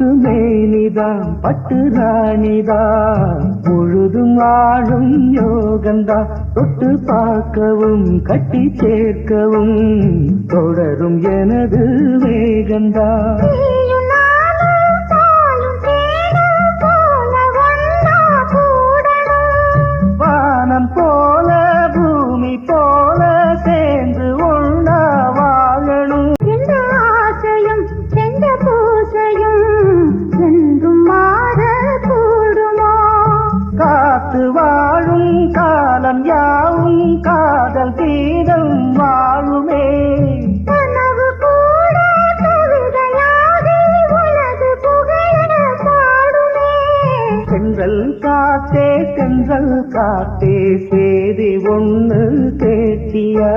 முத்து மேனிதான் பட்டு ராணிதான் முழுதும் ஆளும் யோகந்தா தொட்டு பார்க்கவும் கட்டி சேர்க்கவும். தொடரும் எனது வேகந்தா. காத்து வாழும் காலம் யாவும் காதல் கீதம் வாழுமே. சென்றல் காத்தே சென்றல் காத்தே சேதி ஒண்ணு கேட்டியா?